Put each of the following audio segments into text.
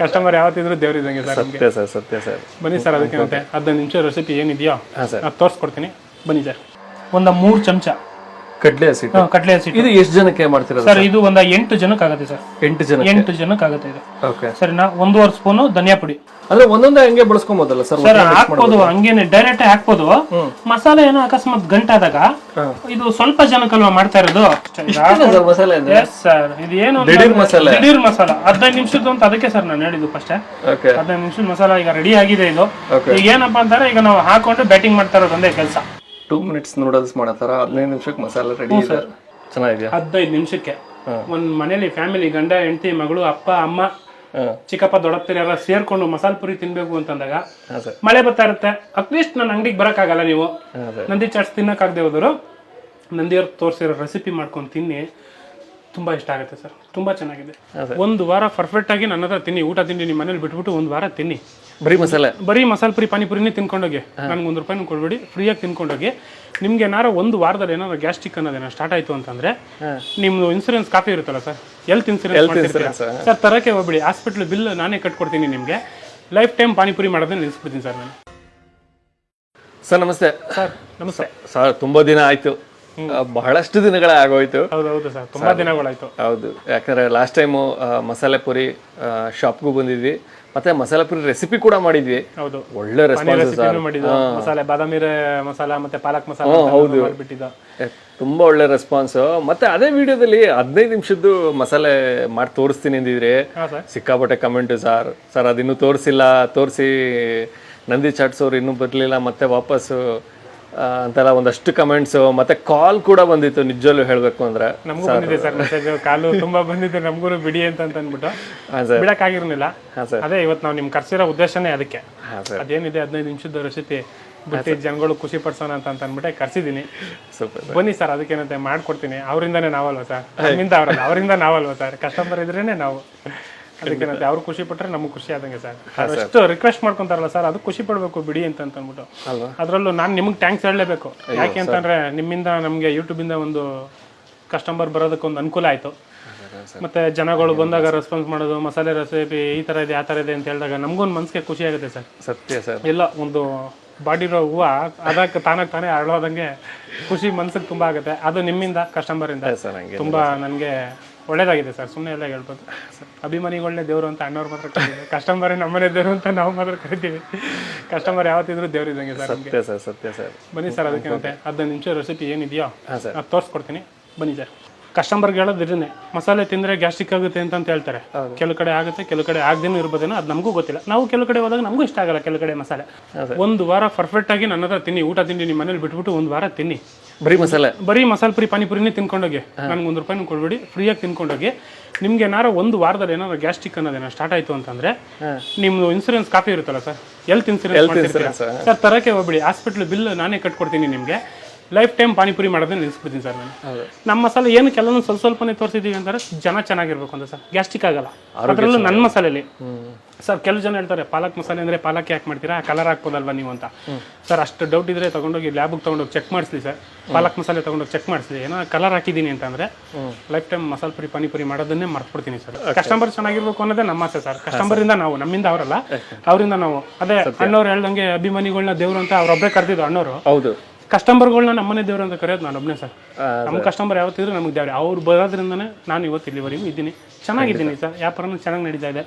Customer ಯಾವತ್ತಿದ್ರು ದೇವ್ರಿದಂಗೆ sir ಸತ್ಯ ಸರ್ ಸತ್ಯ ಸರ್. ಬನ್ನಿ ಸರ್ ಅದಕ್ಕೆ ಮತ್ತೆ ಹದಿನೈದು ನಿಮಿಷ ರೆಸಿಪಿ ಏನಿದೆಯೋ ಹಾಂ ಸರ್. ಅದು ತೋರಿಸ್ಕೊಡ್ತೀನಿ. ಬನ್ನಿ ಸರ್. ಒಂದು ಮೂರು ಚಮಚ ಕಡ್ಲೆ ಹಸಿಟ್ಟು ಕಟ್ಲೆ ಹಸಿಟ್ಟು ಇದು ಎಷ್ಟು ಜನಕ್ಕೆ ಮಾಡ್ತೀರಾ ಸರ್ ಇದು ಒಂದು ಎಂಟು ಜನಕ್ಕೆ ಆಗುತ್ತೆ ಸರ್. ಎಂಟು ಜನ ಎಂಟು ಜನಕ್ಕೆ ಆಗುತ್ತೆ ಇದು. ಓಕೆ. ಸರಿನಾ ಒಂದೂವರೆ ಸ್ಪೂನು ಧನಿಯಾ ಪುಡಿ. ಅಂದ್ರೆ ಒಂದೊಂದೇ ಹಂಗೆ ಬಳಸ್ಕೊಬೋದಲ್ಲ ಸರ್? ಸರ್ ಹಾಕ್ಬೋದು ಹಂಗೇನೆ ಡೈರೆಕ್ಟ್ ಹಾಕ್ಬೋದು. ಮಸಾಲೆ ಏನೋ ಅಕಸ್ಮಾತ್ ಗಂಟಾದಾಗ ಇದು ಸ್ವಲ್ಪ ಜನಕ್ಕಲ್ವಾ ಮಾಡ್ತಾ ಇರೋದು? ಮಸಾಲೆ ಸರ್ ಇದು ಏನು ದಿಢೀರ್ ಮಸಾಲೆ. ದಿಢೀರ್ ಮಸಾಲ. ಹದಿನೈದು ನಿಮಿಷದ್ದು ಅಂತ ಅದಕ್ಕೆ ಸರ್ ನಾನು ಹೇಳಿದ್ದು ಫಸ್ಟ್ ಹದಿನೈದು ನಿಮಿಷದ ಮಸಾಲ ಈಗ ರೆಡಿ ಆಗಿದೆ ಇದು. ಈಗ ಏನಪ್ಪಾ ಅಂತಾರೆ ಈಗ ನಾವು ಹಾಕೊಂಡು ಬ್ಯಾಟಿಂಗ್ ಮಾಡ್ತಾ ಇರೋದು ಒಂದೇ ಕೆಲಸ. ಟೂ ಮಿನಿಟ್ಸ್ ನೂಡಲ್ಸ್ ಮಾಡತ್ತಾರ ಹದಿನೈದು ನಿಮಿಷಕ್ಕೆ ಮಸಾಲೆ ರೆಡಿ ಸರ್. ಚೆನ್ನಾಗಿದೆಯಾ? ಹದಿನೈದು ನಿಮಿಷಕ್ಕೆ. ಒಂದು ಮನೇಲಿ ಫ್ಯಾಮಿಲಿ ಗಂಡ ಹೆಂಡತಿ ಮಗಳು ಅಪ್ಪ ಅಮ್ಮ ಚಿಕ್ಕಪ್ಪ ದೊಡ್ಡಪ್ಪರೆಲ್ಲ ಸೇರ್ಕೊಂಡು ಮಸಾಲ ಪುರಿ ತಿನ್ಬೇಕು ಅಂತಂದಾಗ ಮಳೆ ಬರ್ತಾ ಇರುತ್ತೆ. ಅಟ್ಲೀಸ್ಟ್ ನನ್ನ ಅಂಗಡಿಗೆ ಬರೋಕ್ಕಾಗಲ್ಲ ನೀವು. ನಂದಿ ಚಾಟ್ಸ್ ತಿನ್ನಕ್ಕಾಗದೆ ಹೋದರು. ನಂದಿಯವ್ರು ತೋರಿಸಿರೋ ರೆಸಿಪಿ ಮಾಡ್ಕೊಂಡು ತಿನ್ನಿ. ತುಂಬಾ ಇಷ್ಟ ಆಗುತ್ತೆ ಸರ್. ತುಂಬಾ ಚೆನ್ನಾಗಿದೆ. ಒಂದು ವಾರ ಪರ್ಫೆಕ್ಟ್ ಆಗಿ ನನ್ನ ಹತ್ರ ತಿನ್ನಿ. ಊಟ ತಿಂಡಿ ನಿಮ್ಮ ಮನೇಲಿ ಬಿಟ್ಬಿಟ್ಟು ಒಂದು ವಾರ ತಿನ್ನಿ. ಬರೀ ಮಸಾಲೆ? ಬರೀ ಮಸಾಲೆ ಪುರಿ ಪಾನಿಪುರಿನೇ ತಿನ್ಕೊಂಡೋಗಿ. ನನಗೆ ಒಂದು ರೂಪಾಯಿನೂ ಕೊಡಬೇಡಿ ಫ್ರೀಯಾಗಿ ತಿನ್ಕೊಂಡೋಗಿ. ನಿಮ್ಗೆ ಏನಾರ ಒಂದು ವಾರದಲ್ಲಿ ಏನಾರ ಗ್ಯಾಸ್ಟಿಕ್ ಅನ್ನೋದೇನೋ ಸ್ಟಾರ್ಟ್ ಆಯ್ತು ಅಂತಂದ್ರೆ ನಿಮ್ದು ಇನ್ಸೂರೆನ್ಸ್ ಕಾಪಿ ಇರುತ್ತಲ್ಲ sir? Health insurance sir sir ತರಕ್ಕೆ ಹೋಗ್ಬಿಡಿ. ಹಾಸ್ಪಿಟ್ಲ್ ಬಿಲ್ ನಾನೇ ಕಟ್ಕೊಡ್ತೀನಿ ನಿಮಗೆ. ಲೈಫ್ ಟೈಮ್ ಪಾನಿಪುರಿ ಮಾಡೋದನ್ನ ನಿಲ್ಲಿಸ್ಬಿಡ್ತೀನಿ ಸರ್ ನಾನು. ಸರ್ ನಮಸ್ತೆ. ಸರ್ ನಮಸ್ತೆ. ಸರ್ ತುಂಬಾ ದಿನ ಆಯ್ತು. ಬಹಳಷ್ಟು ದಿನಗಳೇ ಆಗೋಯ್ತು. ಹೌದು ಹೌದು ಸರ್. ತುಂಬಾ ದಿನಗಳಾಯ್ತು. ಹೌದು. ಯಾಕಂದ್ರೆ ಲಾಸ್ಟ್ ಟೈಮು ಮಸಾಲೆ ಪುರಿ ಶಾಪ್ಗೂ ಬಂದಿದ್ವಿ. ಮತ್ತೆ ಮಸಾಲೆ ಪುರಿ ರೆಸಿಪಿ ಕೂಡ ಮಾಡಿದ್ವಿ. ಹೌದು. ಒಳ್ಳೆ ರೆಸ್ಪಾನ್ಸ್ ಮಸಾಲೆ ಬಾದಾಮಿ ರೇ- ಮಸಾಲ ಮತ್ತೆ ಪಾಲಕ್ ಮಸಾಲ ಹೌದು. ತುಂಬಾ ಒಳ್ಳೆ ರೆಸ್ಪಾನ್ಸ್ ಮತ್ತೆ ಅದೇ ವಿಡಿಯೋದಲ್ಲಿ ಹದಿನೈದು ನಿಮಿಷದ್ದು ಮಸಾಲೆ ಮಾಡಿ ತೋರಿಸ್ತೀನಿ ಅಂದಿದ್ರೆ ಸಿಕ್ಕಾಪಟ್ಟೆ ಕಮೆಂಟ್ ಸರ್ ಸರ್ ಅದಿನ್ನೂ ತೋರಿಸಿಲ್ಲ ತೋರಿಸಿ ನಂದಿ ಚಾಟ್ಸ್ ಅವ್ರು ಇನ್ನೂ ಬರಲಿಲ್ಲ ಮತ್ತೆ ವಾಪಸ್ಸು ಆ, ಅಂತೆಲ್ಲ ಒಂದಷ್ಟು ಕಮೆಂಟ್ಸ್ ಮತ್ತೆ ಕಾಲ್ ಕೂಡ ಬಂದಿತ್ತು ನಿಜಲ್ಲೂ ಹೇಳಬೇಕು ಅಂದ್ರೆ. ನಮಗೂ ಬಂದಿದೆ ಸರ್ ಮೆಸೇಜ್ ಕಾಲು ತುಂಬಾ ಬಂದಿದೆ ನಮಗೂ ಬಿಡಿ ಅಂತ ಅಂದ್ಬಿಟ್ಟು ಬಿಡಕ್ಕಾಗಿರ್ಲಿಲ್ಲ. ಅದೇ ಇವತ್ತು ನಾವು ನಿಮ್ಗೆ ಕರ್ಸಿರೋ ಉದ್ದೇಶನೇ ಅದಕ್ಕೆ. ಅದೇನಿದೆ ಹದಿನೈದು ನಿಮಿಷದ ರೆಸಿಪಿ ಬಿಟ್ಟು ಜನಗಳು ಖುಷಿ ಪಡ್ಸೋಣ ಅಂತ ಅಂತ ಅಂದ್ಬಿಟ್ಟೆ ಕರ್ಸಿದ್ದೀನಿ ಬನ್ನಿ ಸರ್ ಅದಕ್ಕೇನಂತೆ ಮಾಡ್ಕೊಡ್ತೀನಿ. ಅವರಿಂದನೇ ನಾವಲ್ವಾ ಸರ್? ನಮ್ಮಿಂದ ಅವರಲ್ಲ ಅವರಿಂದ ನಾವಲ್ವಾ ಸರ್? ಕಸ್ಟಮರ್ ಇದ್ರೇನೆ ನಾವು. ಅದಕ್ಕೇನಂತೆ ಅವ್ರು ಖುಷಿ ಪಟ್ಟರೆ ನಮಗೆ ಖುಷಿ ಆದಂಗೆ ಸರ್. ಅಷ್ಟು ರಿಕ್ವೆಸ್ಟ್ ಮಾಡ್ಕೊಂತಾರಲ್ಲ ಸರ್ ಅದು ಖುಷಿ ಪಡ್ಬೇಕು ಬಿಡಿ ಅಂತ ಅಂದ್ಬಿಟ್ಟು. ಅದರಲ್ಲೂ ನಾನು ನಿಮ್ಗೆ ಟ್ಯಾಂಕ್ಸ್ ಹೇಳಲೇಬೇಕು. ಯಾಕೆ ಅಂತಂದ್ರೆ ನಿಮ್ಮಿಂದ ನಮಗೆ ಯೂಟ್ಯೂಬಿಂದ ಒಂದು ಕಸ್ಟಮರ್ ಬರೋದಕ್ಕೊಂದು ಅನುಕೂಲ ಆಯಿತು. ಮತ್ತೆ ಜನಗಳು ಬಂದಾಗ ರೆಸ್ಪಾನ್ಸ್ ಮಾಡೋದು ಮಸಾಲೆ ರೆಸಿಪಿ ಈ ಥರ ಇದೆ ಆ ಥರ ಇದೆ ಅಂತ ಹೇಳಿದಾಗ ನಮಗೊಂದು ಮನಸ್ಸಿಗೆ ಖುಷಿ ಆಗುತ್ತೆ ಸರ್. ಸತ್ಯ ಸರ್. ಇಲ್ಲ ಒಂದು ಬಾಡಿರೋ ಹೂವು ಅದಕ್ಕೆ ತಾನಾಗ ತಾನೇ ಅರಳೋದಂಗೆ ಖುಷಿ ಮನ್ಸಿಗೆ ತುಂಬ ಆಗುತ್ತೆ. ಅದು ನಿಮ್ಮಿಂದ ಕಸ್ಟಮರಿಂದ ಇಂದ. ತುಂಬಾ ತುಂಬ ನನಗೆ ಒಳ್ಳೇದಾಗಿದೆ ಸರ್ ಸುಮ್ಮನೆ ಎಲ್ಲ ಹೇಳ್ಬೋದು. ಅಭಿಮಾನಿಗಳನ್ನೇ ದೇವರು ಅಂತ ಅಣ್ಣವ್ರ ಮಾತ್ರ ಕರೀತೀವಿ. ಕಸ್ಟಮರೇ ನಮ್ಮನೆ ದೇವರು ಅಂತ ನಾವು ಮಾತ್ರ ಕರಿತೀವಿ. ಕಸ್ಟಮರ್ ಯಾವತ್ತಿದ್ರು ದೇವ್ರು ಇದ್ದಂಗೆ ಸರ್ ಸತ್ಯ ಸರ್ ಸತ್ಯ ಸರ್. ಬನ್ನಿ ಸರ್ ಅದಕ್ಕೆ ಹದಿನೈದು ನಿಮಿಷ ರೆಸಿಪಿ ಏನಿದೆಯೋ ಅದು ತೋರಿಸ್ಕೊಡ್ತೀನಿ. ಬನ್ನಿ ಸರ್. ಕಸ್ಟಮರ್ಗೆ ಹೇಳೋದು ಇದನ್ನೇ. ಮಸಾಲೆ ತಿಂದರೆ ಗ್ಯಾಸ್ಟ್ರಿಕ್ ಆಗುತ್ತೆ ಅಂತ ಅಂತ ಹೇಳ್ತಾರೆ. ಕೆಲವು ಕಡೆ ಆಗುತ್ತೆ ಕೆಲವು ಕಡೆ ಆಗದೇನೂ ಇರ್ಬೋದೇನೋ ಅದು ನಮಗೂ ಗೊತ್ತಿಲ್ಲ. ನಾವು ಕೆಲವು ಕಡೆ ಹೋದಾಗ ನಮಗೂ ಇಷ್ಟ ಆಗಲ್ಲ ಕೆಲವು ಕಡೆ ಮಸಾಲೆ. ಒಂದು ವಾರ ಪರ್ಫೆಕ್ಟ್ ಆಗಿ ನನ್ನ ಹತ್ರ ತಿನ್ನಿ. ಊಟ ತಿಂಡಿ ನಿಮ್ಮ ಮನೇಲಿ ಬಿಟ್ಬಿಟ್ಟು ಒಂದು ವಾರ ತಿನ್ನಿ. ಬರೀ ಮಸಾಲೆ? ಬರೀ ಮಸಾಲೆ ಪುರಿ ಪಾನಿಪುರಿನೇ ತಿನ್ಕೊಂಡೋಗಿ. ನನಗೆ ಒಂದು ರೂಪಾಯಿನೂ ಕೊಡ್ಬೇಡಿ ಫ್ರೀಯಾಗಿ ತಿನ್ಕೊಂಡೋಗಿ. ನಿಮ್ಗೆ ಏನಾರ ಒಂದು ವಾರದಲ್ಲಿ ಏನಾದ್ರು ಗ್ಯಾಸ್ಟಿಕ್ ಅನ್ನೋದೇನೋ ಸ್ಟಾರ್ಟ್ ಆಯ್ತು ಅಂತಂದ್ರೆ ನಿಮ್ದು ಇನ್ಸೂರೆನ್ಸ್ ಕಾಪಿ ಇರುತ್ತಲ್ಲ ಸರ್? ಹೆಲ್ತ್ ಇನ್ಸೂರೆನ್ಸ್ ಸರ್ ತರಕ್ಕೆ ಹೋಗ್ಬಿಡಿ. ಹಾಸ್ಪಿಟ್ಲ್ ಬಿಲ್ ನಾನೇ ಕಟ್ಕೊಡ್ತೀನಿ ನಿಮಗೆ. ಲೈಫ್ ಟೈಮ್ ಪಾನಿಪುರಿ ಮಾಡೋದನ್ನ ನಿಲ್ಲಿಸ್ಬಿಡ್ತೀನಿ ಸರ್ ನಾನು. ನಮ್ಮ ಮಸಾಲೆ ಏನು ಕೆಲವೊಂದು ಸ್ವಲ್ಪ ಸ್ವಲ್ಪನೇ ತೋರಿಸಿದೀವಿ ಅಂತಾರೆ ಜನ ಚೆನ್ನಾಗಿರ್ಬೇಕು ಅಂತ ಸರ್. ಗ್ಯಾಸ್ಟಿಕ್ ಆಗಲ್ಲ. ಅದರಲ್ಲೂ ನನ್ನ ಮಸಾಲೆಲಿ. ಸರ್ ಕೆಲವು ಜನ ಹೇಳ್ತಾರೆ ಪಾಲಕ್ ಮಸಾಲೆ ಅಂದರೆ ಪಾಲಕ್ ಯಾಕೆ ಮಾಡ್ತೀರಾ? ಕಲರ್ ಹಾಕ್ಬೋದಲ್ವಾ ನೀವು ಅಂತ. ಸರ್ ಅಷ್ಟು ಡೌಟ್ ಇದ್ರೆ ತಗೊಂಡೋಗಿ ಲ್ಯಾಬ್ಗೆ ತೊಗೊಂಡೋಗಿ ಚೆಕ್ ಮಾಡಿಸ್ಲಿ ಸರ್. ಪಾಲಕ್ ಮಸಾಲೆ ತೊಗೊಂಡೋಗಿ ಚೆಕ್ ಮಾಡಿಸ್ಲಿ. ಏನೋ ಕಲರ್ ಹಾಕಿದ್ದೀನಿ ಅಂತಂದ್ರೆ ಲೈಫ್ ಟೈಮ್ ಮಸಾಲೆ ಪುರಿ ಪಾನಿಪುರಿ ಮಾಡೋದನ್ನೇ ಮರ್ತ್ಬಿಡ್ತೀನಿ ಸರ್. ಕಸ್ಟಮರ್ ಚೆನ್ನಾಗಿರ್ಬೇಕು ಅನ್ನೋದೇ ನಮ್ಮ ಆಸೆ ಸರ್. ಕಸ್ಟಮರಿಂದ ನಾವು ನಮ್ಮಿಂದ ಅವರಲ್ಲ. ಅವರಿಂದ ನಾವು. ಅದೇ ಅಣ್ಣವ್ರು ಹೇಳ್ದಂಗೆ ಅಭಿಮಾನಿಗಳನ್ನ ದೇವರು ಅಂತ ಅವ್ರೊಬ್ಬರೇ ಕರೆದಿದ್ದು ಅಣ್ಣವರು. ಹೌದು. ಕಸ್ಟಮರ್ಗಳನ್ನ ನಮ್ಮನೆ ದೇವ್ರು ಅಂತ ಕರೆಯೋದು ನಾನು ಒಬ್ಬನೇ ಸರ್. ನಮ್ಮ ಕಸ್ಟಮರ್ ಯಾವತ್ತಿದ್ರು ನಮಗೆ ದೇವ್ರೆ. ಅವ್ರು ಬರೋದ್ರಿಂದನೇ ನಾನು ಇವತ್ತು ಇಲ್ಲಿವರೆಗೂ ಇದ್ದೀನಿ. ಚೆನ್ನಾಗಿದ್ದೀನಿ ಸರ್. ವ್ಯಾಪಾರನೂ ಚೆನ್ನಾಗಿ ನಡೀತಾ ಇದೆ.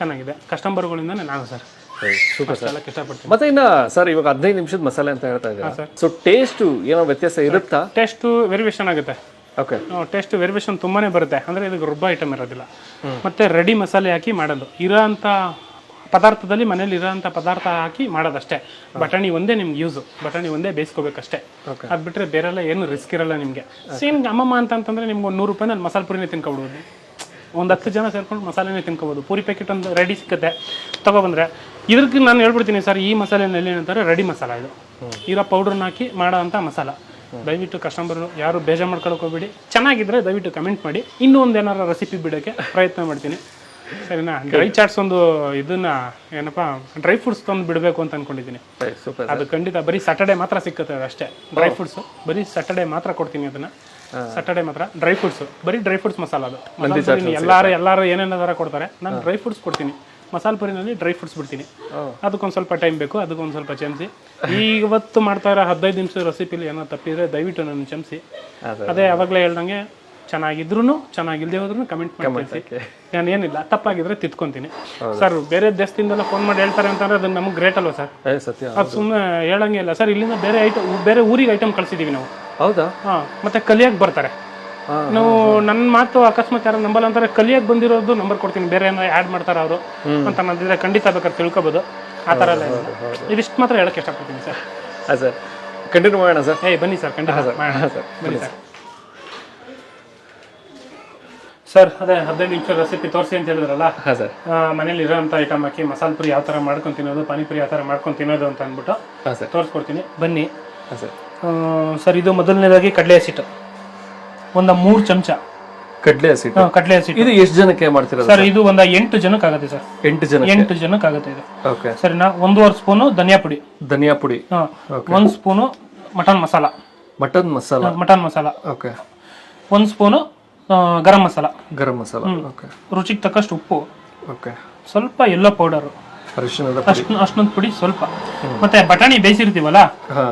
ಚೆನ್ನಾಗಿದೆ. ಕಸ್ಟಮರ್ಗಳಿಂದನೇ ನಾನು ಸರ್. Super sir. ಇಷ್ಟಪಡ್ತೀನಿ ಮತ್ತೆ ಇನ್ನ ಸರ್ ಇವಾಗ ಹದಿನೈದು ನಿಮಿಷದ ಮಸಾಲೆ ಅಂತ ಹೇಳ್ತಾ ಇದ್ದಾರೆ? ಸೊ ಟೇಸ್ಟು ಏನೋ ವ್ಯತ್ಯಾಸ ಇರುತ್ತಾ? ಟೇಸ್ಟು ವೆರಿವೇಷನ್ ಆಗುತ್ತೆ. ಓಕೆ ಟೇಸ್ಟ್ ವೆರಿವೇಷನ್ ತುಂಬಾನೇ ಬರುತ್ತೆ. ಅಂದರೆ ಇದಕ್ಕೆ ರುಬ್ಬ ಐಟಮ್ ಇರೋದಿಲ್ಲ. ಮತ್ತೆ ರೆಡಿ ಮಸಾಲೆ ಹಾಕಿ ಮಾಡೋದು ಇರೋಂಥ ಪದಾರ್ಥದಲ್ಲಿ ಮನೇಲಿ ಇರೋಂಥ ಪದಾರ್ಥ ಹಾಕಿ ಮಾಡೋದಷ್ಟೇ. ಬಟಾಣಿ ಒಂದೇ ನಿಮ್ಗೆ ಯೂಸು ಬಟಾಣಿ ಒಂದೇ ಬೇಯಿಸ್ಕೋಬೇಕಷ್ಟೇ. ಅದು ಬಿಟ್ಟರೆ ಬೇರೆಲ್ಲ ಏನು ರಿಸ್ಕ್ ಇರಲ್ಲ ನಿಮಗೆ. ಸೇಮ್ ಅಮ್ಮಮ್ಮ ಅಂತಂದ್ರೆ ನಿಮ್ಗೆ ಒಂದು ನೂರು ರೂಪಾಯಿನಲ್ಲಿ ಮಸಾಲೆ ಪುರಿನೇ ತಿನ್ಕೊಬಿಡ್ಬೋದು. ಒಂದು ಹತ್ತು ಜನ ಸೇರ್ಕೊಂಡು ಮಸಾಲೆನೇ ತಿನ್ಕೋಬೋದು. ಪೂರಿ ಪ್ಯಾಕೆಟ್ ಒಂದು ರೆಡಿ ಸಿಗುತ್ತೆ ತೊಗೊಬಂದ್ರೆ ಇದಕ್ಕೆ ನಾನು ಹೇಳ್ಬಿಡ್ತೀನಿ ಸರ್ ಈ ಮಸಾಲೆನಲ್ಲಿ ಏನಂತಾರೆ ರೆಡಿ ಮಸಾಲ ಇದು. ಇರೋ ಪೌಡ್ರನ್ನ ಹಾಕಿ ಮಾಡೋ ಅಂಥ ಮಸಾಲ ದಯವಿಟ್ಟು ಕಸ್ಟಮರ್ ಯಾರು ಬೇಜಾರು ಮಾಡ್ಕೊಳಕ್ಕೆ ಹೋಗ್ಬೇಡಿ. ಚೆನ್ನಾಗಿದ್ರೆ ದಯವಿಟ್ಟು ಕಮೆಂಟ್ ಮಾಡಿ. ಇನ್ನೂ ಒಂದು ಏನಾರ ರೆಸಿಪಿ ಬಿಡೋಕ್ಕೆ ಪ್ರಯತ್ನ ಮಾಡ್ತೀನಿ. ಸರಿನಾ? ಡ್ರೈ ಚಾಟ್ಸ್ ಒಂದು ಇದನ್ನ ಏನಪ್ಪ ಡ್ರೈ ಫ್ರೂಟ್ಸ್ ತಂದು ಬಿಡಬೇಕು ಅಂತ ಅನ್ಕೊಂಡಿದ್ದೀನಿ. ಅದು ಖಂಡಿತ ಬರೀ ಸಾಟರ್ಡೆ ಮಾತ್ರ ಸಿಕ್ಕತ್ತೆ ಅದು ಅಷ್ಟೇ. ಡ್ರೈ ಫ್ರೂಟ್ಸ್ ಬರೀ ಸಾಟರ್ಡೆ ಮಾತ್ರ ಕೊಡ್ತೀನಿ ಅದನ್ನ. ಸಾಟರ್ಡೆ ಮಾತ್ರ ಡ್ರೈ ಫ್ರೂಟ್ಸ್ ಬರೀ ಡ್ರೈ ಫ್ರೂಟ್ಸ್ ಮಸಾಲ ಅದು. ಎಲ್ಲಾರು ಎಲ್ಲಾರು ಏನೇನಾದಾರ ಕೊಡ್ತಾರೆ ನಾನು ಡ್ರೈ ಫ್ರೂಟ್ಸ್ ಕೊಡ್ತೀನಿ. ಮಸಾಲ ಪುರಿನಲ್ಲಿ ಡ್ರೈ ಫ್ರೂಟ್ಸ್ ಬಿಡ್ತೀನಿ. ಅದಕ್ಕೊಂದು ಸ್ವಲ್ಪ ಟೈಮ್ ಬೇಕು ಅದಕ್ಕೊಂದು ಸ್ವಲ್ಪ ಚಮಚಿ ಇವತ್ತು ಮಾಡ್ತಾ ಇರೋ ಹದಿನೈದು ನಿಮಿಷ ರೆಸಿಪಿಲಿ ಏನೋ ತಪ್ಪಿದ್ರೆ ದಯವಿಟ್ಟು ನನ್ನ ಚಮಚಿ ಅದೇ ಯಾವಾಗಲೇ ಹೇಳ್ದಂಗೆ ಚೆನ್ನಾಗಿದ್ರು ಚೆನ್ನಾಗಿಲ್ದೇ ಹೋದ್ರು ಕಮೆಂಟ್ ಮಾಡಿ ತಿಳಿಸಿ ನಾನು ಏನಿಲ್ಲ ತಪ್ಪಾಗಿದ್ರೆ ತಿತ್ಕೊಂತೀನಿ ಸರ್ ಬೇರೆ ದೇಶದಿಂದೆಲ್ಲ ಫೋನ್ ಮಾಡಿ ಹೇಳ್ತಾರೆ ಅಂತಂದ್ರೆ ಅದು ನಮ್ಗೆ ಗ್ರೇಟ್ ಅಲ್ವಾ ಸರ್ ಸತ್ಯ ಅದು ಸುಮ್ಮನೆ ಹೇಳಂಗೆ ಇಲ್ಲ. ಸರ್ ಇಲ್ಲಿಂದ ಬೇರೆ ಐಟಮ್ ಬೇರೆ ಊರಿಗೆ ಐಟಮ್ ಕಳ್ಸಿದೀವಿ ನಾವು. ಹೌದಾ? ಹಾಂ ಮತ್ತೆ ಕಲಿಯಕ್ಕೆ ಬರ್ತಾರೆ. ನಾವು ನನ್ನ ಮಾತು ಅಕಸ್ಮಾತ್ ಯಾರು ನಂಬಲ್ಲ ಅಂತಾರೆ ಕಲಿಯಕ್ಕೆ ಬಂದಿರೋದು ನಂಬರ್ ಕೊಡ್ತೀನಿ. ಬೇರೆ ಏನೋ ಆ್ಯಡ್ ಮಾಡ್ತಾರೆ ಅವರು ಅಂತ ನಂದಿದ್ರೆ ಖಂಡಿತ ಬೇಕಾದ್ರೆ ತಿಳ್ಕೊಬೋದು. ಆ ಥರ ಎಲ್ಲ. ಇದಿಷ್ಟು ಮಾತ್ರ ಹೇಳಕ್ಕೆ ಇಷ್ಟಪಡ್ತೀನಿ ಸರ್ ಹಾಂ ಸರ್ ಕಂಟಿನ್ಯೂ ಮಾಡೋಣ ಸರ್ ಏಯ್ ಬನ್ನಿ ಸರ್ ಖಂಡಿತ ಮಾಡೋಣ. ಸರ್ ಬನ್ನಿ ಸರ್ ಸರ್ ಅದೇ ಹದಿನೈದು ನಿಮಿಷ ರೆಸಿಪಿ ತೋರಿಸಿ ಅಂತ ಹೇಳಿದ್ರಲ್ಲ? ಹಾಂ ಸರ್. ಮನೇಲಿ ಇರೋಂಥ ಐಟಮ್ ಹಾಕಿ ಮಸಾಲೆ ಪುರಿ ಯಾವ ಥರ ಮಾಡ್ಕೊಂಡು ತಿನ್ನೋದು ಪಾನಿಪುರಿ ಯಾವ ಥರ ಮಾಡ್ಕೊಂಡು ತಿನ್ನೋದು ಅಂತ ಅಂದ್ಬಿಟ್ಟು ಹಾಂ ಸರ್. ತೋರಿಸ್ಕೊಡ್ತೀನಿ. ಬನ್ನಿ. ಹಾಂ ಸರ್. ಸರ್ ಇದು ಮೊದಲನೇದಾಗಿ ಕಡಲೆ ಹಸಿಟ್ಟು. ಒಂದು ಮೂರು ಚಮಚ. ಕಡಲೆ ಹಸಿಟ್ಟು? ಕಡಲೆ ಹಸಿಟ್ಟು. ಇದು ಎಷ್ಟು ಜನಕ್ಕೆ ಮಾಡ್ತೀರಾ ಸರ್ ಇದು ಒಂದು ಎಂಟು ಜನಕ್ಕೆ ಆಗುತ್ತೆ ಸರ್. ಎಂಟು ಜನ ಎಂಟು ಜನಕ್ಕೆ ಆಗುತ್ತೆ ಇದು. ಓಕೆ. ಸರಿನಾ? ಒಂದೂವರೆ ಸ್ಪೂನು ಧನಿಯಾ ಪುಡಿ. ಧನಿಯಾ ಪುಡಿ? ಹಾಂ ಒಂದು spoon mutton masala. Mutton masala? Mutton masala. Okay. ಒಂದು ಸ್ಪೂನು ಗರಂ ಮಸಾಲ. ಗರಂ ಮಸಾಲ. ಓಕೆ ರುಚಿಗೆ ತಕ್ಕಷ್ಟು ಉಪ್ಪು. ಓಕೆ ಸ್ವಲ್ಪ ಎಲ್ಲೋ ಪೌಡರ್. ಅರಿಶಿಣದ ಅಷ್ಟು ಅಷ್ಟೊಂದು ಪುಡಿ ಸ್ವಲ್ಪ. ಮತ್ತೆ ಬಟಾಣಿ ಬೇಯಿಸಿರ್ತೀವಲ್ಲ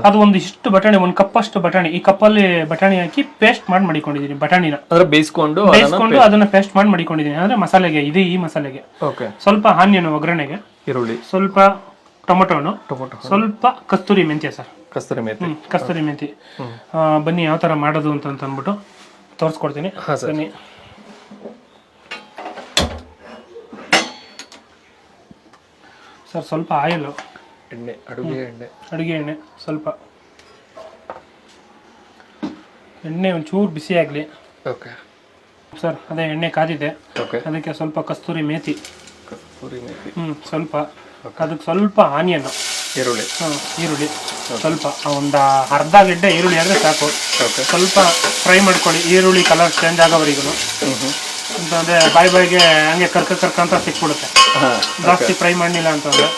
ಅದು ಒಂದು ಇಷ್ಟು ಬಟಾಣಿ ಒಂದು ಕಪ್ಪಷ್ಟು ಬಟಾಣಿ ಈ ಕಪ್ಪಲ್ಲಿ ಬಟಾಣಿ ಹಾಕಿ ಪೇಸ್ಟ್ ಮಾಡಿ ಮಡಿಕೊಂಡಿದ್ದೀನಿ ಬಟಾಣಿನ. ಅಂದ್ರೆ ಬೇಯಿಸ್ಕೊಂಡು ಬೇಯಿಸ್ಕೊಂಡು ಅದನ್ನ ಪೇಸ್ಟ್ ಮಾಡಿ ಮಡಿಕೊಂಡಿದ್ದೀನಿ ಅಂದ್ರೆ ಮಸಾಲೆಗೆ ಇದು ಈ ಮಸಾಲೆಗೆ. ಓಕೆ ಸ್ವಲ್ಪ ಆನಿಯನ್ ಒಗ್ಗರಣೆಗೆ. ಈರುಳ್ಳಿ. ಸ್ವಲ್ಪ ಟೊಮೊಟೊ ಹಣ್ಣು ಟೊಮೊಟೊ ಸ್ವಲ್ಪ ಕಸ್ತೂರಿ ಮೆಂತ್ಯ ಸರ್. ಕಸ್ತೂರಿ ಮೆಂತೆ ಕಸ್ತೂರಿ ಮೆಂತಿ ಬನ್ನಿ ಯಾವ ತರ ಮಾಡೋದು ಅಂತ ಅಂತ ಅಂದ್ಬಿಟ್ಟು. ತೋರಿಸ್ಕೊಡ್ತೀನಿ. ಹಾಂ ಸರ್. ಬನ್ನಿ. ಸರ್ ಸ್ವಲ್ಪ ಆಯಿಲು. ಎಣ್ಣೆ ಅಡುಗೆ ಎಣ್ಣೆ. ಅಡುಗೆ ಎಣ್ಣೆ ಸ್ವಲ್ಪ. ಎಣ್ಣೆ ಒಂಚೂರು ಬಿಸಿ ಆಗಲಿ. ಓಕೆ. ಸರ್ ಅದೇ ಎಣ್ಣೆ ಕಾದಿದೆ. ಓಕೆ. ಅದಕ್ಕೆ ಸ್ವಲ್ಪ ಕಸ್ತೂರಿ ಮೇತಿ. ಕಸ್ತೂರಿ ಮೇತಿ. ಹ್ಞೂ ಸ್ವಲ್ಪ. ಅದಕ್ಕೆ ಸ್ವಲ್ಪ ಆನಿಯನ್ನು. ಈರುಳ್ಳಿ. ಈರುಳ್ಳಿ. ಸ್ವಲ್ಪ ಒಂದು ಅರ್ಧ ಗಡ್ಡೆ ಈರುಳ್ಳಿ ಆದರೆ ಸಾಕು. ಓಕೆ ಸ್ವಲ್ಪ ಫ್ರೈ ಮಾಡ್ಕೊಳ್ಳಿ. ಈರುಳ್ಳಿ ಕಲರ್ ಚೇಂಜ್ ಆಗೋವರೆಗೂ. ಅಂತಂದರೆ ಬಾಯಿ ಬಾಯಿಗೆ ಹಂಗೆ ಕರ್ಕ ಕರ್ಕ ಅಂತ ಸಿಕ್ಬಿಡುತ್ತೆ. ಜಾಸ್ತಿ ಫ್ರೈ ಮಾಡಲಿಲ್ಲ ಅಂತಂದರೆ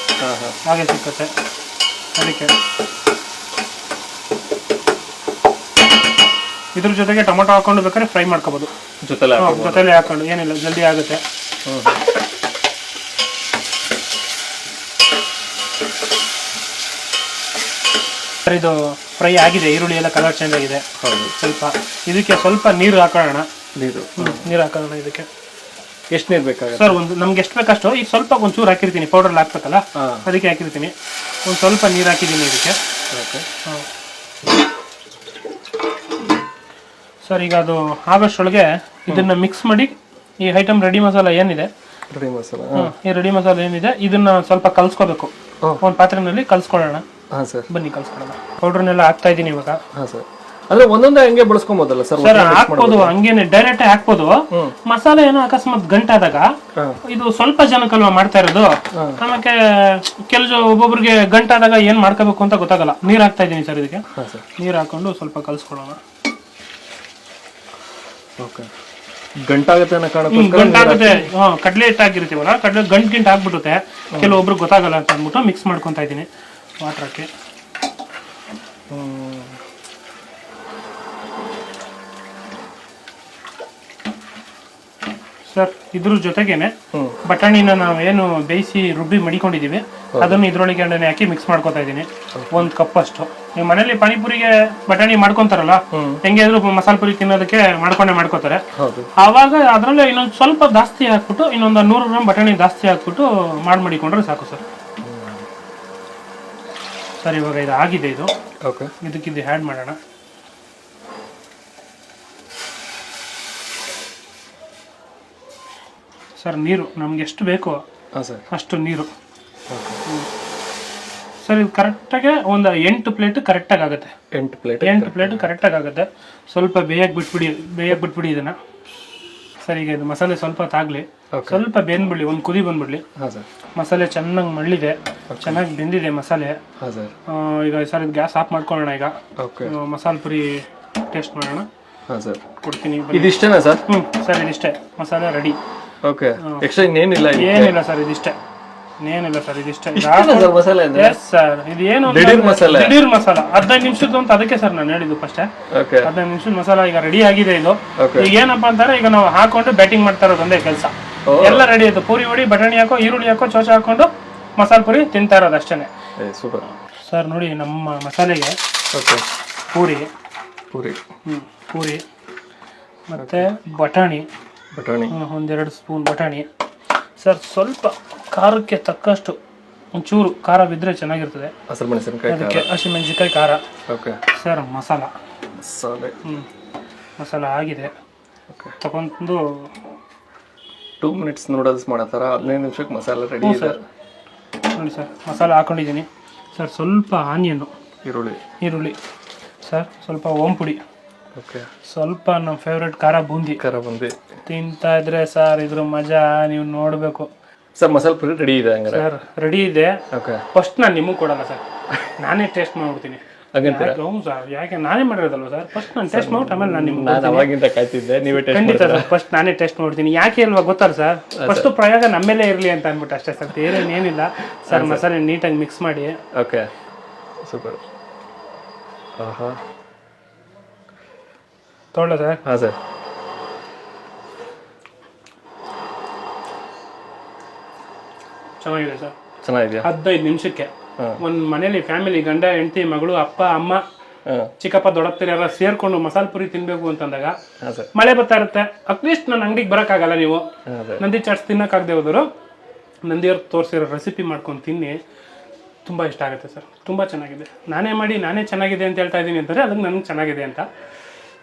ಹಾಗೆ ಸಿಕ್ಕುತ್ತೆ. ಅದಕ್ಕೆ ಇದ್ರ ಜೊತೆಗೆ ಟೊಮೊಟೊ ಹಾಕೊಂಡು ಬೇಕಾದ್ರೆ ಫ್ರೈ ಮಾಡ್ಕೋಬೋದು. ಜೊತೆಲೆ ಜೊತೆಲೆ ಹಾಕೊಂಡು ಏನಿಲ್ಲ ಜಲ್ದಿ ಆಗುತ್ತೆ. ಸರ್ ಇದು ಫ್ರೈ ಆಗಿದೆ ಈರುಳ್ಳಿ ಎಲ್ಲ ಕಲರ್ ಚೇಂಜ್ ಆಗಿದೆ. ಹೌದು. ಸ್ವಲ್ಪ ಇದಕ್ಕೆ ಸ್ವಲ್ಪ ನೀರು ಹಾಕೋಣ. ನೀರು. ನೀರು ಹಾಕೋಣ ಇದಕ್ಕೆ. ಎಷ್ಟು ನೀರು ಬೇಕಾಗುತ್ತೆ? ಸರ್ ಒಂದು ನಮ್ಗೆ ಎಷ್ಟು ಬೇಕಷ್ಟು ಈಗ ಸ್ವಲ್ಪ ಒಂಚೂರು ಹಾಕಿರ್ತೀನಿ ಪೌಡರ್ ಹಾಕ್ಬೇಕಲ್ಲ? ಅದಕ್ಕೆ ಹಾಕಿರ್ತೀನಿ. ಒಂದು ಸ್ವಲ್ಪ ನೀರು ಹಾಕಿದ್ದೀನಿ ಇದಕ್ಕೆ. ಓಕೆ. ಸರ್ ಈಗ ಅದು ಆಗೋಷ್ಟೊಳಗೆ ಇದನ್ನ ಮಿಕ್ಸ್ ಮಾಡಿ ಈ ಐಟಮ್ ರೆಡಿ ಮಸಾಲ ಏನಿದೆ? ರೆಡಿ ಮಸಾಲ ಈ ರೆಡಿ ಮಸಾಲ ಏನಿದೆ ಇದನ್ನ ಸ್ವಲ್ಪ ಕಲ್ಸ್ಕೋಬೇಕು. ಒಂದು ಪಾತ್ರೆನಲ್ಲಿ ಕಲ್ಸ್ಕೊಳ್ಳೋಣ. ಹಾಂ ಸರ್ ಬನ್ನಿ ಕಲ್ಸ್ಕೊಡೋಣ ಪೌಡರ್ನೆಲ್ಲ ಹಾಕ್ತಾ ಇದ್ದೀನಿ ಇವಾಗ. ಹಾಂ ಸರ್ ಅಂದ್ರೆ ಒಂದೊಂದೇ ಹಂಗೆ ಬಳಸ್ಕೊಬೋದಲ್ಲ ಸರ್ ಸರ್ ಹಾಕ್ಬೋದು ಹಂಗೇನೆ ಡೈರೆಕ್ಟ್ ಹಾಕ್ಬೋದು. ಮಸಾಲೆ ಏನೋ ಅಕಸ್ಮಾತ್ ಗಂಟಾದಾಗ ಇದು ಸ್ವಲ್ಪ ಜನಕ್ಕಲ್ವಾ ಮಾಡ್ತಾ ಇರೋದು? ಆಮೇಲೆ ಕೆಲವು ಒಬ್ಬೊಬ್ರಿಗೆ ಗಂಟಾದಾಗ ಏನ್ ಮಾಡ್ಕೋಬೇಕು ಅಂತ ಗೊತ್ತಾಗಲ್ಲ. ನೀರ್ ಹಾಕ್ತಾ ಇದ್ದೀನಿ ಸರ್ ಇದಕ್ಕೆ. ನೀರ್ ಹಾಕೊಂಡು ಸ್ವಲ್ಪ ಕಲ್ಸ್ಕೊಳ್ಳೋಣ ಓಕೆ. ಗಂಟಾಗುತ್ತೆ ಗಂಟಾಗುತ್ತೆ. ಕಡ್ಲೆ ಹಿಟ್ಟು ಹಾಕಿರ್ತೀವಲ್ಲ ಕಡ್ಲೆ ಗಂಟ್ ಗಿಂಟ್ ಹಾಕ್ಬಿಡುತ್ತೆ ಕೆಲವೊಬ್ರಿಗೆ ಗೊತ್ತಾಗಲ್ಲ ಅಂತ ಅಂದ್ಬಿಟ್ಟು ಮಿಕ್ಸ್ ಮಾಡ್ಕೊತಾ ಇದ್ದೀನಿ. ವಾಟರ್ ಹಾಕಿ ಸರ್ ಇದ್ರ ಜೊತೆಗೇನೆ ಬಟಾಣಿನ ನಾವು ಏನು ಬೇಯಿಸಿ ರುಬ್ಬಿ ಮಡಿಕೊಂಡಿದ್ದೀವಿ ಅದನ್ನು ಇದ್ರೊಳಗೆ ಎಣ್ಣೆ ಹಾಕಿ ಮಿಕ್ಸ್ ಮಾಡ್ಕೊತಾ ಇದ್ದೀನಿ. ಒಂದ್ ಕಪ್ ಅಷ್ಟು. ನೀವು ಮನೇಲಿ ಪಾನಿಪುರಿಗೆ ಬಟಾಣಿ ಮಾಡ್ಕೊಂತಾರಲ್ಲ ಹೆಂಗೆ ಆದ್ರೂ ಮಸಾಲೆ ಪುರಿ ತಿನ್ನೋದಕ್ಕೆ ಮಾಡ್ಕೊಂಡೆ ಮಾಡ್ಕೋತಾರೆ. ಆವಾಗ ಅದರಲ್ಲೇ ಇನ್ನೊಂದು ಸ್ವಲ್ಪ ಜಾಸ್ತಿ ಹಾಕ್ಬಿಟ್ಟು ಇನ್ನೊಂದು ನೂರು ಗ್ರಾಮ್ ಬಟಾಣಿ ಜಾಸ್ತಿ ಹಾಕ್ಬಿಟ್ಟು ಮಾಡಿ ಮಡಿಕೊಂಡ್ರೆ ಸಾಕು ಸರ್. ಸರ್ ಇವಾಗ ಇದು. ಆಗಿದೆ ಇದು ಓಕೆ ಇದಕ್ಕಿದ್ದು ಹ್ಯಾಡ್ ಮಾಡೋಣ. ಸರ್ ನೀರು. ನಮ್ಗೆ ಎಷ್ಟು ಬೇಕು ಹಾಂ ಸರ್. ಅಷ್ಟು ನೀರು. ಸರ್ ಇದು ಕರೆಕ್ಟಾಗಿ ಒಂದು ಎಂಟು ಪ್ಲೇಟ್ ಕರೆಕ್ಟಾಗಿ ಆಗುತ್ತೆ. ಎಂಟು ಪ್ಲೇಟ್ ಎಂಟು ಪ್ಲೇಟ್ ಕರೆಕ್ಟಾಗಿ ಆಗುತ್ತೆ. ಸ್ವಲ್ಪ ಬೇಯಕ್ಕೆ ಬಿಟ್ಬಿಡಿ ಬೇಯಕ್ಕೆ ಬಿಟ್ಬಿಡಿ ಇದನ್ನ. ಸರ್ ಈಗ ಇದು ಮಸಾಲೆ ಸ್ವಲ್ಪ ತಾಗ್ಲಿ. ಸ್ವಲ್ಪ ಬೆಂದ್ಬಿಡ್ಲಿ ಒಂದು ಕುದಿ ಬಂದ್ಬಿಡ್ಲಿ. ಹಾಂ ಸರ್. ಮಸಾಲೆ ಚೆನ್ನಾಗಿ ಮಳ್ಳಿದೆ ಚೆನ್ನಾಗಿ ಬೆಂದಿದೆ ಮಸಾಲೆ. ಹಾಂ ಸರ್. ಈಗ ಸರ್ ಇದು ಗ್ಯಾಸ್ ಆಫ್ ಮಾಡ್ಕೊಳ್ಳೋಣ ಈಗ. ಮಸಾಲೆ ಪುರಿ ಟೇಸ್ಟ್ ಮಾಡೋಣ. ಹಾಂ ಸರ್. ಕೊಡ್ತೀನಿ. ಇದಿಷ್ಟೇನಾ ಸರ್? ಹ್ಞೂ ಸರ್ ಇದಿಷ್ಟೇ. ಮಸಾಲೆ ರೆಡಿ. ಓಕೆ ಎಕ್ಸ್ಟ್ರಾ ಇನ್ನೇನಿಲ್ಲ ಏನಿಲ್ಲ ಸರ್ ಇದಿಷ್ಟೇ. ಏನಿಲ್ಲ ಸರ್ ಇದಿಷ್ಟೇ ಮಸಾಲೆ ಅಂದ್ರೆ? ಎಸ್ ಸರ್ ಇದು ಏನು ಅಂತ ದಿಢೀರ್ ಮಸಾಲೆ? ದಿಢೀರ್ ಮಸಾಲ. ಹದಿನೈದು ನಿಮಿಷದ್ದು ಅಂತ ಅದಕ್ಕೆ ಸರ್ ನಾನು ಹೇಳಿದ್ದು ಫಸ್ಟ್ ಓಕೆ ಹದಿನೈದು ನಿಮಿಷದ ಮಸಾಲ ಈಗ ರೆಡಿ ಆಗಿದೆ ಇದು. Okay. ಈಗ ಏನಪ್ಪಾ ಅಂತಾರೆ ಈಗ ನಾವು ಹಾಕೊಂಡು ಬ್ಯಾಟಿಂಗ್ ಮಾಡ್ತಾ ಇರೋದು ಒಂದೇ ಕೆಲಸ. ಎಲ್ಲ ರೆಡಿ ಆಯ್ತು ಪೂರಿ ಹೊಡಿ ಬಟಾಣಿ ಹಾಕೋ ಈರುಳ್ಳಿ ಹಾಕೋ ಚೋಚ ಹಾಕೊಂಡು ಮಸಾಲ ಪುರಿ ತಿಂತಾ ಇರೋದು ಅಷ್ಟೇ ಸೂಪರ್ ಸರ್ ನೋಡಿ ನಮ್ಮ ಮಸಾಲೆಗೆ ಓಕೆ ಪೂರಿ. ಪೂರಿ. ಹ್ಮ್, ಪೂರಿ. ಮತ್ತೆ ಬಟಾಣಿ. ಬಟಾಣಿ. ಹ್ಮ್, ಒಂದೆರಡು ಸ್ಪೂನ್ ಬಟಾಣಿ. ಸರ್ ಸ್ವಲ್ಪ ಖಾರಕ್ಕೆ ತಕ್ಕಷ್ಟು ಒಂಚೂರು ಖಾರ ಬಿದ್ದರೆ ಚೆನ್ನಾಗಿರ್ತದೆ. ಹಸಿರು ಮೆಣಸಿನಕಾಯಿ ಅದಕ್ಕೆ ಹಸಿಮೆಣಸಿನ್ಕಾಯಿ ಖಾರ. ಓಕೆ. ಸರ್ ಮಸಾಲ. ಮಸಾಲೆ. ಹ್ಞೂ ಮಸಾಲ ಆಗಿದೆ. ಓಕೆ. ತಗೊಂಡು ಟೂ ಮಿನಿಟ್ಸ್ ನೂಡಲ್ಸ್ ಮಾಡೋ ಥರ ಹದಿನೈದು ನಿಮಿಷಕ್ಕೆ ಮಸಾಲ ರೆಡಿ ಇದೆ. ನೋಡಿ ಸರ್ ಮಸಾಲ ಹಾಕೊಂಡಿದ್ದೀನಿ. ಸರ್ ಸ್ವಲ್ಪ ಆನಿಯನ್ನು. ಈರುಳ್ಳಿ. ಈರುಳ್ಳಿ. ಸರ್ ಸ್ವಲ್ಪ ಓಂಪುಡಿ. ಓಕೆ. ಸ್ವಲ್ಪ ನಮ್ಮ ಫೇವ್ರೆಟ್ ಖಾರ ಬೂಂದಿ. ಖಾರ ಬೂಂದಿ. ತಿಂತಾ ಇದ್ರೆ ಸರ್ ಇದ್ರ ಮಜಾ ನೀವು ನೋಡಬೇಕು. ಸರ್ ಮಸಾಲೆ ಪುರಿ ರೆಡಿ ಇದೆ ಹಂಗಾರೆ. ಸರ್ ರೆಡಿ ಇದೆ. ಓಕೆ ಫಸ್ಟ್ ನಾನು ನಿಮಗೆ ಕೊಡಲ್ಲ ಸರ್. ನಾನೇ ಟೇಸ್ಟ್ ಮಾಡ್ಬಿಡ್ತೀನಿ. ಹಾಗಂತ ಹ್ಞೂ ಸರ್ ಯಾಕೆ ನಾನೇ ಮಾಡಿರೋದಲ್ವ ಸರ್? ಫಸ್ಟ್ ನಾನು ಟೇಸ್ಟ್ ಮಾಡ್ಬಿಟ್ಟು ಆಮೇಲೆ ನಾನು ನಿಮ್ಗೆ ನಾನು ಅವಾಗಿಂದ ಕಾಯ್ತಿದ್ದೆ ನೀವೇ ಟೇಸ್ಟ್ ಖಂಡಿತ ಸರ್ ಫಸ್ಟ್ ನಾನೇ ಟೆಸ್ಟ್ ಮಾಡ್ತೀನಿ ಯಾಕೆ ಅಲ್ವಾ ಗೊತ್ತಲ್ಲ ಸರ್? ಫಸ್ಟ್ ಪ್ರಯೋಗ ನಮ್ಮೇಲೆ ಇರಲಿ ಅಂತ ಅಂದ್ಬಿಟ್ಟು ಅಷ್ಟೇ ಸರ್. ಏನಿಲ್ಲ. ಸರ್ ಮಸಾಲೆ ನೀಟಾಗಿ ಮಿಕ್ಸ್ ಮಾಡಿ. ಓಕೆ ಸೂಪರ್ ಆಹಾ. ತೊಗೊಳ್ಳ ಸರ್. ಹಾಂ ಸರ್. ಚೆನ್ನಾಗಿದೆ ಸರ್. ಚೆನ್ನಾಗಿದೆಯಾ? ಹದಿನೈದು ನಿಮಿಷಕ್ಕೆ. ಒಂದು ಮನೇಲಿ ಫ್ಯಾಮಿಲಿ ಗಂಡ ಹೆಂಡತಿ ಮಗಳು ಅಪ್ಪ ಅಮ್ಮ ಚಿಕ್ಕಪ್ಪ ದೊಡ್ಡಪ್ಪರೆಲ್ಲ ಸೇರ್ಕೊಂಡು ಮಸಾಲ ಪುರಿ ತಿನ್ಬೇಕು ಅಂತಂದಾಗ ಮಳೆ ಬರ್ತಾ ಇರುತ್ತೆ. ಅಟ್ಲೀಸ್ಟ್ ನನ್ನ ಅಂಗಡಿಗೆ ಬರೋಕ್ಕಾಗಲ್ಲ ನೀವು. ನಂದಿ ಚಾಟ್ಸ್ ತಿನ್ನೋಕ್ಕಾಗದೆ ಹೋದರು. ನಂದಿಯವ್ರು ತೋರಿಸಿರೋ ರೆಸಿಪಿ ಮಾಡ್ಕೊಂಡು ತಿನ್ನಿ. ತುಂಬ ಇಷ್ಟ ಆಗುತ್ತೆ ಸರ್. ತುಂಬ ಚೆನ್ನಾಗಿದೆ. ನಾನೇ ಮಾಡಿ ನಾನೇ ಚೆನ್ನಾಗಿದೆ ಅಂತ ಹೇಳ್ತಾ ಇದ್ದೀನಿ ಅಂತಂದರೆ ಅದಕ್ಕೆ ನನಗೆ ಚೆನ್ನಾಗಿದೆ ಅಂತ.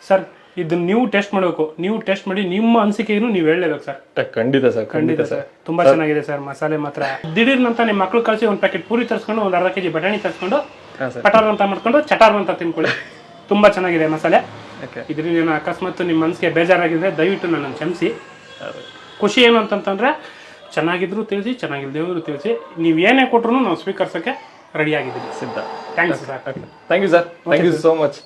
ಸರ್ ಇದನ್ನ ನೀವು ಟೆಸ್ಟ್ ಮಾಡಬೇಕು. ನೀವು ಟೆಸ್ಟ್ ಮಾಡಿ ನಿಮ್ಮ ಅನಿಸಿಕೆಯನ್ನು ನೀವು ಹೇಳಲೇಬೇಕು ಸರ್. ಖಂಡಿತ ಸರ್ ಖಂಡಿತ ಸರ್. ತುಂಬಾ ಚೆನ್ನಾಗಿದೆ ಸರ್ ಮಸಾಲೆ ಮಾತ್ರ. ದಿಢೀರ್ನಂತ ನಿಮ್ಮ ಮಕ್ಳು ಕಳಿಸಿ ಒಂದು ಪ್ಯಾಕೆಟ್ ಪೂರಿ ತರಿಸ್ಕೊಂಡು ಒಂದು ಅರ್ಧ ಕೆಜಿ ಬಟಾಣಿ ತರಿಸ್ಕೊಂಡು ಪಟಾರ್ ಅಂತ ಮಾಡ್ಕೊಂಡು ಚಟಾರ್ ಅಂತ ತಿನ್ಕೊಳ್ಳಿ. ತುಂಬಾ ಚೆನ್ನಾಗಿದೆ ಮಸಾಲೆ. ಇದರಿಂದ ಏನೋ ಅಕಸ್ಮಾತ್ ನಿಮ್ಮ ಮನಸ್ಸಿಗೆ ಬೇಜಾರಾಗಿದ್ರೆ ದಯವಿಟ್ಟು ನನ್ನನ್ನು ಕ್ಷಮಿಸಿ. ಖುಷಿ ಏನು ಅಂತಂತಂದ್ರೆ ಚೆನ್ನಾಗಿದ್ರು ತಿಳಿಸಿ ಚೆನ್ನಾಗಿಲ್ದೇವ್ರು ತಿಳಿಸಿ. ನೀವು ಏನೇ ಕೊಟ್ರು ನಾವು ಸ್ವೀಕರಿಸೋಕ್ಕೆ ರೆಡಿ ಆಗಿದ್ದೀವಿ. ಸಿದ್ಧ. You sir thank you sir thank you so much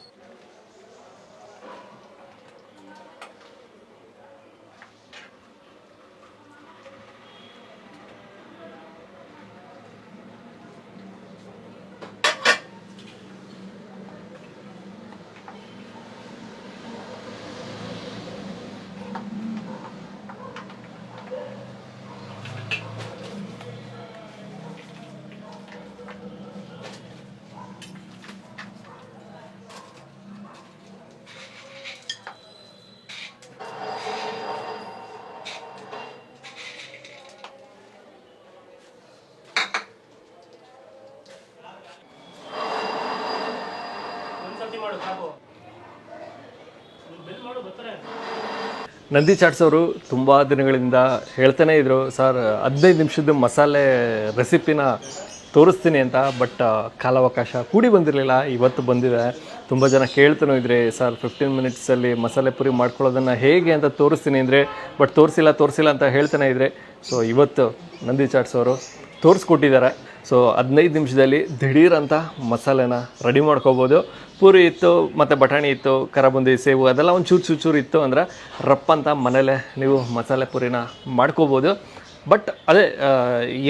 Nandi chats ಅವರು ತುಂಬ ದಿನಗಳಿಂದ ಹೇಳ್ತಾನೆ ಇದ್ರು, ಸರ್, ಹದಿನೈದು ನಿಮಿಷದ ಮಸಾಲೆ ರೆಸಿಪಿನ ತೋರಿಸ್ತೀನಿ ಅಂತ, ಬಟ್ ಕಾಲಾವಕಾಶ ಕೂಡಿ ಬಂದಿರಲಿಲ್ಲ. ಇವತ್ತು ಬಂದಿದೆ. ತುಂಬ ಜನ ಕೇಳ್ತಾನೂ ಇದ್ರೆ, ಸರ್ ಫಿಫ್ಟೀನ್ ಮಿನಿಟ್ಸಲ್ಲಿ ಮಸಾಲೆ ಪುರಿ ಮಾಡ್ಕೊಳ್ಳೋದನ್ನು ಹೇಗೆ ಅಂತ ತೋರಿಸ್ತೀನಿ ಅಂದರೆ, ಬಟ್ ತೋರಿಸಿಲ್ಲ ತೋರಿಸಿಲ್ಲ ಅಂತ ಹೇಳ್ತಾನೆ ಇದ್ರೆ. ಸೊ ಇವತ್ತು ನಂದಿ ಚಾಟ್ಸ್ ಅವರು ತೋರಿಸ್ಕೊಟ್ಟಿದ್ದಾರೆ. ಸೊ ಹದಿನೈದು ನಿಮಿಷದಲ್ಲಿ ದಿಢೀರಂಥ ಅಂತ ಮಸಾಲೆನ ರೆಡಿ ಮಾಡ್ಕೋಬೋದು. ಪೂರಿ ಇತ್ತು, ಮತ್ತು ಬಟಾಣಿ ಇತ್ತು, ಕರಬುಂದಿ ಸೇವು ಅದೆಲ್ಲ ಒಂದು ಚೂರು ಚೂರು ಚೂರು ಇತ್ತು ಅಂದ್ರೆ ರಪ್ಪ ಅಂತ ಮನೇಲೆ ನೀವು ಮಸಾಲೆ ಪೂರಿನ ಮಾಡ್ಕೋಬೋದು. ಬಟ್ ಅದೇ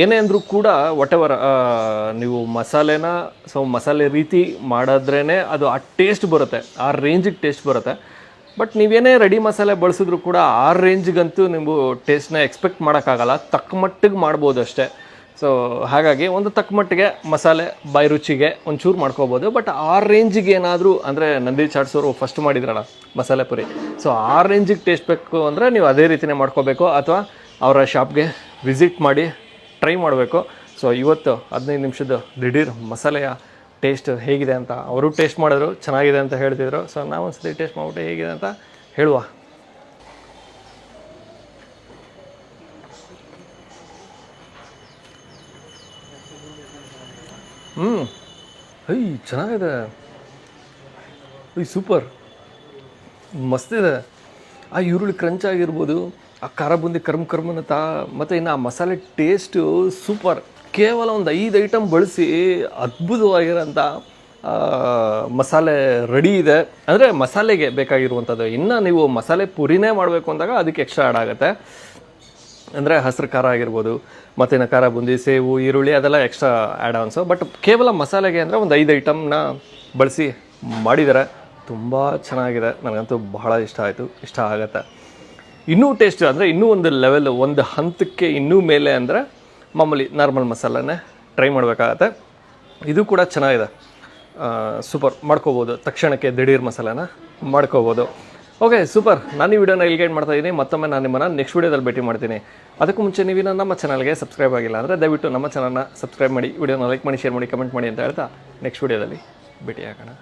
ಏನೇ ಅಂದರೂ ಕೂಡ ವಾಟ್ ಎವರ್ ನೀವು ಮಸಾಲೆನ ಸೊ ಮಸಾಲೆ ರೀತಿ ಮಾಡಿದ್ರೇ ಅದು ಆ ಟೇಸ್ಟ್ ಬರುತ್ತೆ, ಆ ರೇಂಜಿಗೆ ಟೇಸ್ಟ್ ಬರುತ್ತೆ. ಬಟ್ ನೀವೇನೇ ರೆಡಿ ಮಸಾಲೆ ಬಳಸಿದ್ರು ಕೂಡ ಆ ರೇಂಜ್ಗಂತೂ ನೀವು ಟೇಸ್ಟ್ನ ಎಕ್ಸ್ಪೆಕ್ಟ್ ಮಾಡೋಕ್ಕಾಗಲ್ಲ, ತಕ್ಕ ಮಟ್ಟಿಗೆ ಮಾಡ್ಬೋದು ಅಷ್ಟೇ. ಸೊ ಹಾಗಾಗಿ ಒಂದು ತಕ್ಕ ಮಟ್ಟಿಗೆ ಮಸಾಲೆ ಬಾಯಿ ರುಚಿಗೆ ಒಂಚೂರು ಮಾಡ್ಕೋಬೋದು. ಬಟ್ ಆ ರೇಂಜಿಗೆ ಏನಾದರೂ ಅಂದರೆ ನಂದಿ ಚಾಟ್ಸ್ ಅವರು ಫಸ್ಟ್ ಮಾಡಿದ್ರಲ್ಲ, ಮಸಾಲೆ ಪುರಿ. ಸೊ ಆ ರೇಂಜಿಗೆ ಟೇಸ್ಟ್ ಬೇಕು ಅಂದರೆ ನೀವು ಅದೇ ರೀತಿಯೇ ಮಾಡ್ಕೋಬೇಕು ಅಥವಾ ಅವರ ಶಾಪ್ಗೆ ವಿಸಿಟ್ ಮಾಡಿ ಟ್ರೈ ಮಾಡಬೇಕು. ಸೊ ಇವತ್ತು ಹದಿನೈದು ನಿಮಿಷದ ದಿಢೀರ್ ಮಸಾಲೆಯ ಟೇಸ್ಟ್ ಹೇಗಿದೆ ಅಂತ ಅವರು ಟೇಸ್ಟ್ ಮಾಡಿದ್ರು, ಚೆನ್ನಾಗಿದೆ ಅಂತ ಹೇಳ್ತಿದ್ರು. ಸೊ ನಾವು ಒಂದ್ಸತಿ ಟೇಸ್ಟ್ ಮಾಡಿಬಿಟ್ಟು ಹೇಗಿದೆ ಅಂತ ಹೇಳುವ. ಹ್ಞೂ ಐ ಚೆನ್ನಾಗಿದೆ. ಐ ಸೂಪರ್. ಮಸ್ತಿದೆ. ಆ ಈರುಳ್ಳಿ ಕ್ರಂಚ್ ಆಗಿರ್ಬೋದು, ಆ ಖಾರ ಬುಂದಿ ಕರ್ಮ್ ಕರ್ಮ್ ತಾ, ಮತ್ತು ಇನ್ನು ಆ ಮಸಾಲೆ ಟೇಸ್ಟು ಸೂಪರ್. ಕೇವಲ ಒಂದು ಐದು ಐಟಮ್ ಬಳಸಿ ಅದ್ಭುತವಾಗಿರೋಂಥ ಮಸಾಲೆ ರೆಡಿ ಇದೆ. ಅಂದರೆ ಮಸಾಲೆಗೆ ಬೇಕಾಗಿರುವಂಥದ್ದು ಇನ್ನು ನೀವು ಮಸಾಲೆ ಪುರಿನೇ ಮಾಡಬೇಕು ಅಂದಾಗ ಅದಕ್ಕೆ ಎಕ್ಸ್ಟ್ರಾ ಆ್ಯಡ್ ಆಗುತ್ತೆ. ಅಂದರೆ ಹಸಿರು ಖಾರ ಆಗಿರ್ಬೋದು ಮತ್ತೇನು ಖಾರ ಬುಂದಿ, ಸೇವು, ಈರುಳ್ಳಿ ಅದೆಲ್ಲ ಎಕ್ಸ್ಟ್ರಾ ಆ್ಯಡ್ ಆನ್ಸು ಬಟ್ ಕೇವಲ ಮಸಾಲೆಗೆ ಅಂದರೆ ಒಂದು ಐದು ಐಟಮ್ನ ಬಳಸಿ ಮಾಡಿದ್ದಾರೆ ತುಂಬ ಚೆನ್ನಾಗಿದೆ. ನನಗಂತೂ ಬಹಳ ಇಷ್ಟ ಆಯಿತು, ಇಷ್ಟ ಆಗುತ್ತೆ. ಇನ್ನೂ ಟೇಸ್ಟ್ ಅಂದರೆ ಇನ್ನೂ ಒಂದು ಲೆವೆಲ್ ಒಂದು ಹಂತಕ್ಕೆ ಇನ್ನೂ ಮೇಲೆ ಅಂದರೆ ಮಾಮೂಲಿ ನಾರ್ಮಲ್ ಮಸಾಲೆನೇ ಟ್ರೈ ಮಾಡಬೇಕಾಗತ್ತೆ. ಇದು ಕೂಡ ಚೆನ್ನಾಗಿದೆ. ಸೂಪರ್ ಮಾಡ್ಕೋಬೋದು. ತಕ್ಷಣಕ್ಕೆ ದಿಢೀರ್ ಮಸಾಲೆನ ಮಾಡ್ಕೋಬೋದು. ಓಕೆ ಸೂಪರ್ ನಾನು ಈ ವಿಡಿಯೋನ ಇಲ್ಲಿಗೆ ಮಾಡ್ತಾ ಇದ್ದೀನಿ ಮತ್ತೊಮ್ಮೆ ನಾನು ನಿಮ್ಮನ್ನು ನೆಕ್ಸ್ಟ್ ವಿಡಿಯೋದಲ್ಲಿ ಭೇಟಿ ಮಾಡ್ತೀನಿ. ಅದಕ್ಕೂ ಮುಂಚೆ ನೀವು ನಮ್ಮ ಚಾನಲ್ಗೆ ಸಬ್ಸ್ಕ್ರೈಬ್ ಆಗಿಲ್ಲ ಅಂದರೆ ದಯವಿಟ್ಟು ನಮ್ಮ ಚಾನಲ್ನ ಸಬ್ಸ್ಕ್ರೈಬ್ ಮಾಡಿ, ವಿಡಿಯೋನ ಲೈಕ್ ಮಾಡಿ ಶೇರ್ ಮಾಡಿ ಕಮೆಂಟ್ ಮಾಡಿ ಅಂತ ಹೇಳ್ತಾ ನೆಕ್ಸ್ಟ್ ವಿಡಿಯೋದಲ್ಲಿ ಭೇಟಿ ಆಗೋಣ